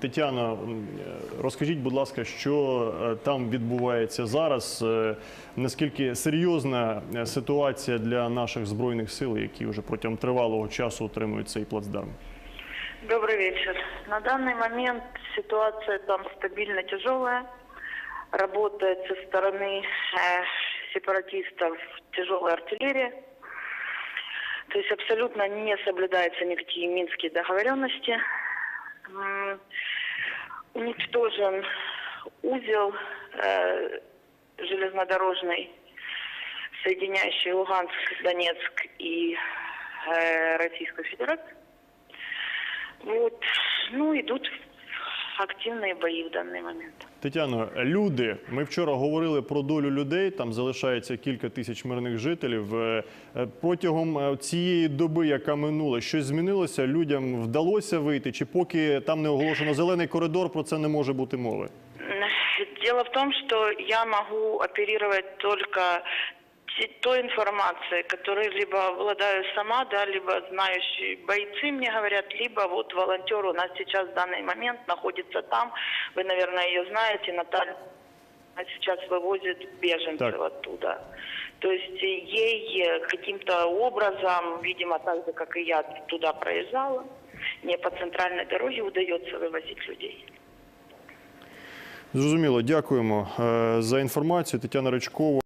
Тетяна, м, е, розкажіть, будь ласка, що е, там відбувається зараз? Е, Наскільки серйозна е, ситуація для наших збройних сил, які вже протягом тривалого часу отримують цей плацдарм? Добрый вечер. На данный момент ситуация там стабильно тяжелая. Работает со стороны э, сепаратистов тяжелая артиллерия. То есть абсолютно не соблюдаются никакие минские договоренности. М, Уничтожен узел э, железнодорожный, соединяющий Луганск, Донецк и э, Российскую Федерацию. Вот. Ну, идут активные бои в данный момент. Тетяно, люди, ми вчора говорили про долю людей. Там залишається кілька тисяч мирних жителів. Е, е, Протягом е, цієї доби, яка минула, щось змінилося. Людям вдалося вийти, чи поки там не оголошено зелений коридор, про це не може бути мови. Дело в том, что я могу оперировать только той информацией, которой либо обладаю сама, да, либо знающие бойцы мне говорят, либо вот волонтер у нас сейчас в данный момент находится там. Вы, наверное, ее знаете, Наталья. Она сейчас вывозит беженцев Так. оттуда. То есть ей э, каким-то образом, видимо, так же, как и я туда проезжала, не по центральной дороге удается вывозить людей. Зрозуміло, дякуємо е, за інформацію. Тетяна Ричкова.